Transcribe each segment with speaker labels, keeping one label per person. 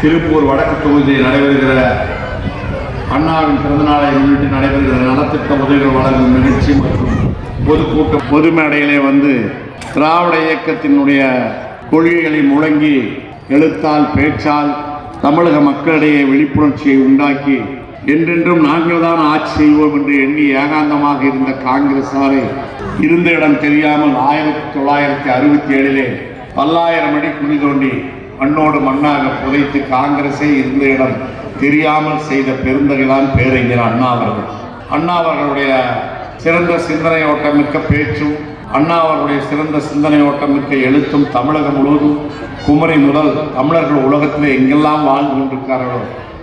Speaker 1: திருப்பூர் வடக்கு தொகுதியில் நடைபெறுகிற அண்ணாவின் பிறந்தநாளை முன்னிட்டு நடைபெறுகிற நலத்திட்ட உதவிகள் வழங்கும் நிகழ்ச்சி மற்றும் பொதுக்கூட்டம். பொது மேடையிலே வந்து திராவிட இயக்கத்தினுடைய கொள்கைகளை முழங்கி எழுத்தால் பேச்சால் தமிழக மக்களிடையே விழிப்புணர்ச்சியை உண்டாக்கி என்றென்றும் நாங்கள் தான் ஆட்சி செய்வோம் என்று எண்ணி ஏகாந்தமாக இருந்த காங்கிரசாரை இருந்த இடம் தெரியாமல் ஆயிரத்தி தொள்ளாயிரத்தி அறுபத்தி ஏழிலே பல்லாயிரம் அடி குழி தோண்டி மண்ணோடு மண்ணாக புதைத்து காங்கிரஸே இருந்த இடம் தெரியாமல் செய்த பெருந்தகைதான் பேரறிஞர் அண்ணா அவர்கள். அண்ணா அவர்களுடைய சிறந்த சிந்தனை ஓட்டமிக்க பேச்சும் அண்ணா அவர்களுடைய சிறந்த சிந்தனை ஓட்டமிக்க எழுத்தும் தமிழகம் முழுவதும் குமரி முதல் தமிழர்கள் உலகத்திலே எங்கெல்லாம் வாழ்ந்து கொண்டிருக்கிறார்களோ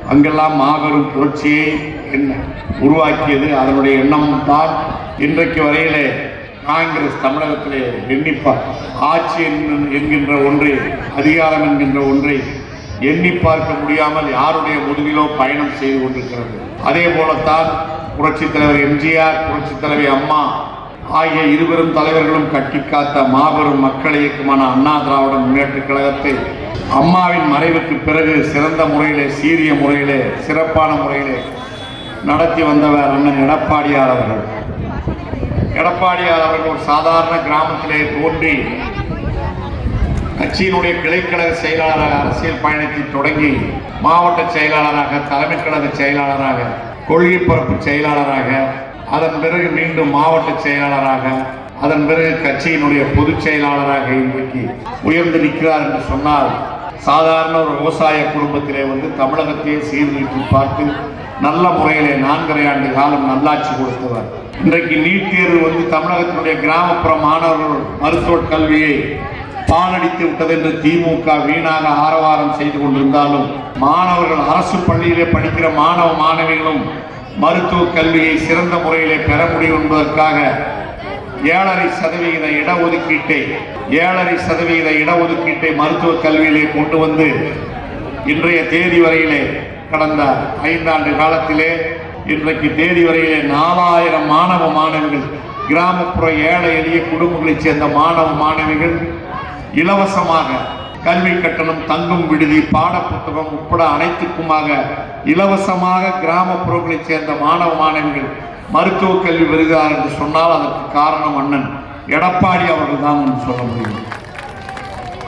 Speaker 1: அங்கெல்லாம் மாபெரும் புரட்சியை என்ன உருவாக்கியது அதனுடைய எண்ணம் தான் இன்றைக்கு வரையிலே காங்கிரஸ் தமிழகத்திலே எண்ணிப்பார் ஆட்சி என்கின்ற- என்கின்ற ஒன்றை அதிகாரம் என்கின்ற ஒன்றை எண்ணி பார்க்க முடியாமல் யாருடைய முதுகிலோ பயணம் செய்து கொண்டிருக்கிறது. அதே போலத்தான் புரட்சித் தலைவர் எம்ஜிஆர் புரட்சித் தலைவி அம்மா ஆகிய இருவரும் தலைவர்களும் கட்டி காத்த மாபெரும் மக்கள் இயக்கமான அண்ணா திராவிட முன்னேற்ற கழகத்தை அம்மாவின் மறைவுக்கு பிறகு சிறந்த முறையிலே சீரிய முறையிலே சிறப்பான முறையிலே நடத்தி வந்தவர் அண்ணன் எடப்பாடியார் அவர்கள். எடப்பாடியார் அவர்கள் ஒரு சாதாரண கிராமத்திலே தோன்றி கட்சியினுடைய கிளைக்கழக செயலாளராக அரசியல் பயணத்தை தொடங்கி மாவட்ட செயலாளராக தலைமை கழக செயலாளராக கொள்கை பரப்பு செயலாளராக அதன் பிறகு மீண்டும் மாவட்ட செயலாளராக அதன் பிறகு கட்சியினுடைய பொதுச் செயலாளராக இன்றைக்கு உயர்ந்து நிற்கிறார் என்று சொன்னால் சாதாரண ஒரு விவசாய குடும்பத்திலே வந்து தமிழகத்தையே சீர்தூக்கி பார்த்து நல்ல முறையிலே நான்கரை ஆண்டு காலம் நல்லாட்சி கொடுத்தவர். இன்றைக்கு நீட் தேர்வு வந்து தமிழகத்தினுடைய கிராமப்புற மாணவர்கள் மருத்துவ கல்வியை பாலடித்து விட்டது என்று திமுக வீணாக ஆரவாரம் செய்து கொண்டிருந்தாலும் மாணவர்கள் அரசு பள்ளியிலே படிக்கிற மாணவ மாணவிகளும் மருத்துவ கல்வியை சிறந்த முறையிலே பெற முடியும் என்பதற்காக ஏழரை சதவிகித இடஒதுக்கீட்டை ஏழரை சதவிகித இடஒதுக்கீட்டை மருத்துவ கல்வியிலே கொண்டு வந்து இன்றைய தேதி வரையிலே கடந்த ஐந்தாண்டு காலத்திலே இன்றைக்கு தேதி வரையிலே நாலாயிரம் மாணவ மாணவிகள் கிராமப்புற ஏழை எளிய குடும்பங்களைச் சேர்ந்த மாணவ மாணவிகள் இலவசமாக கல்வி கட்டணம் தங்கும் விடுதி பாடப்புத்தகம் உட்பட அனைத்துக்குமாக இலவசமாக கிராமப்புறங்களைச் சேர்ந்த மாணவ மாணவிகள் மருத்துவ கல்வி பெறுகிறார் என்று சொன்னால் அதற்கு காரணம் அண்ணன் எடப்பாடி அவர்கள் தான் என்று சொல்ல முடியும்.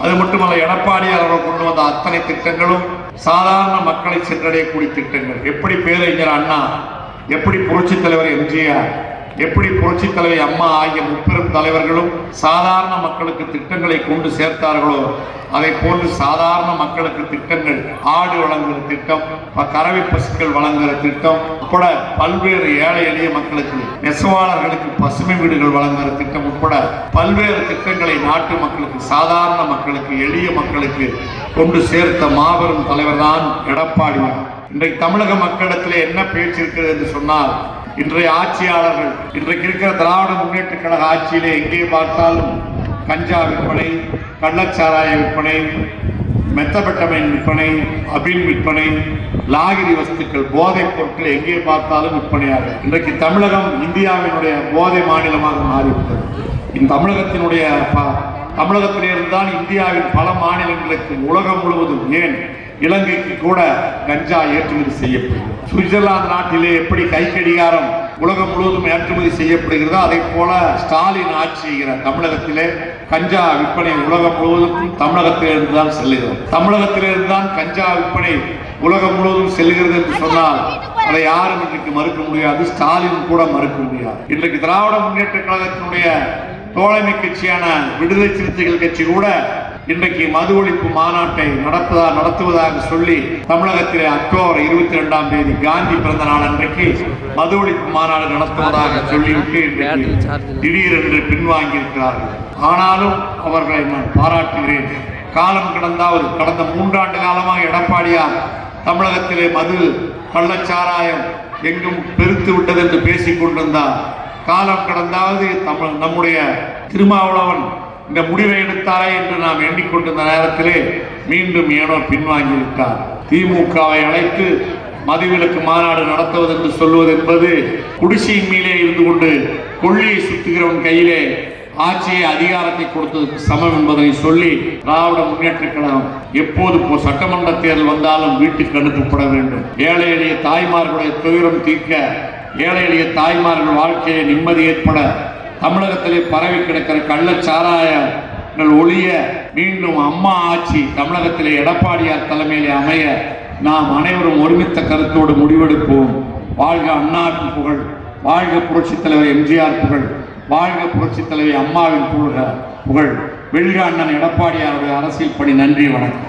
Speaker 1: அது மட்டுமல்ல எடப்பாடி அவர்கள் கொண்டு வந்த அத்தனை திட்டங்களும் சாதாரண மக்களை சென்றடையக்கூடிய திட்டங்கள். எப்படி பேரறிஞர் அண்ணா எப்படி புரட்சி தலைவர் எம்ஜிஆர் எப்படி புரட்சி தலைவர் அம்மா ஆகிய முப்பெரும் தலைவர்களும் சாதாரண மக்களுக்கு திட்டங்களை கொண்டு சேர்த்தார்களோ அதை போன்று சாதாரண மக்களுக்கு திட்டங்கள் ஆடு வழங்குகிற திட்டம் கறவை பசுக்கள் வழங்குகிற திட்டம் உட்பட பல்வேறு ஏழை எளிய மக்களுக்கு நெசவாளர்களுக்கு பசுமை வீடுகள் வழங்குகிற திட்டம் உட்பட பல்வேறு திட்டங்களை நாட்டு மக்களுக்கு சாதாரண மக்களுக்கு எளிய மக்களுக்கு கொண்டு சேர்த்த மாபெரும் தலைவர் தான் எடப்பாடி இன்றைக்கு தமிழக மக்களிடத்தில் என்ன பேச்சு இருக்கிறது என்று சொன்னால் இன்றைய ஆட்சியாளர்கள் இன்றைக்கு இருக்கிற திராவிட முன்னேற்ற கழக ஆட்சியிலே எங்கே பார்த்தாலும் கஞ்சா விற்பனை கள்ளச்சாராய விற்பனை மெத்தபெட்டமைன் விற்பனை அபின் விற்பனை லாகிரி வஸ்துக்கள் போதைப் பொருட்கள் எங்கே பார்த்தாலும் விற்பனையாக. இன்றைக்கு தமிழகம் இந்தியாவினுடைய போதை மாநிலமாக மாறிவிட்டது. இந்த தமிழகத்தினுடைய ப- தமிழகத்திலிருந்து தான் இந்தியாவின் பல மாநிலங்களுக்கு உலகம் முழுவதும் ஏன் இலங்கைக்கு கூட கஞ்சா ஏற்றுமதி செய்யப்படுகிறது? சுவிட்சர்லாந்து நாட்டிலே எப்படி கைக்கடிகாரம் உலகம் முழுவதும் ஏற்றுமதி செய்யப்படுகிறதோ அதை போல ஸ்டாலின் ஆட்சி செய்கிற தமிழகத்திலே கஞ்சா விற்பனை உலகம் முழுவதும் தமிழகத்திலிருந்து தான் செல்லுகிறது. தமிழகத்திலிருந்து தான் கஞ்சா விற்பனை உலகம் முழுவதும் செல்கிறது என்று சொன்னால் அதை யாரும் இன்றைக்கு மறுக்க முடியாது ஸ்டாலின் கூட மறுக்க முடியாது. இன்றைக்கு திராவிட முன்னேற்ற கழகத்தினுடைய தோழமை கட்சியான விடுதலை சிறுத்தைகள் கட்சி கூட இன்றைக்கு மது ஒழிப்பு மாநாட்டை நடத்துவதா நடத்துவதாக சொல்லி தமிழகத்திலே அக்டோபர் இருபத்தி ரெண்டாம் தேதி காந்தி பிறந்த நாள் அன்றைக்கு மது ஒழிப்பு மாநாடு நடத்துவதாக சொல்லிவிட்டு இன்றைக்கு திடீரென்று பின்வாங்கி இருக்கிறார்கள் ஆனாலும் அவர்களை நான் பாராட்டுகிறேன். காலம் கடந்தாவது கடந்த மூன்றாண்டு காலமாக எடப்பாடியார் தமிழகத்திலே மது கள்ளச்சாராயம் எங்கும் பெருத்து விட்டது என்று பேசிக் கொண்டிருந்தார் காலம் கடந்தாவது தமிழ் நம்முடைய திருமாவளவன் இந்த முடிவை எடுத்தாரே என்று நாம் எண்ணிக்கொண்டிருந்த நேரத்திலே மீண்டும் ஏனோ பின்வாங்கிவிட்டார். திமுகவை அழைத்து மதுவிலக்கு மாநாடு நடத்துவது என்று சொல்வது என்பது குடிசையின் மேலே இருந்து கொண்டு கொள்ளியை சுத்துகிறவன் கையிலே ஆட்சியை அதிகாரத்தை கொடுத்ததுக்கு சமம் என்பதை சொல்லி திராவிட முன்னேற்ற கழகம் எப்போது சட்டமன்ற தேர்தல் வந்தாலும் வீட்டுக்கு அனுப்பப்பட வேண்டும். ஏழை எளிய தாய்மார்களுடைய துயரம் தீர்க்க ஏழை எளிய தாய்மார்கள் வாழ்க்கையை நிம்மதி ஏற்பட தமிழகத்திலே பரவி கிடக்கிற கள்ளச்சாராயங்கள் ஒழிய மீண்டும் அம்மா ஆட்சி தமிழகத்திலே எடப்பாடியார் தலைமையிலே அமைய நாம் அனைவரும் ஒருமித்த கருத்தோடு முடிவெடுப்போம். வாழ்க அண்ணாவின் புகழ் வாழ்க புரட்சித் தலைவர் எம்ஜிஆர் புகழ் வாழ்க புரட்சித் தலைவி அம்மாவின் புகழ் புகழ். வெள்க அண்ணன் எடப்பாடியாருடைய அரசியல் பணி. நன்றி வணக்கம்.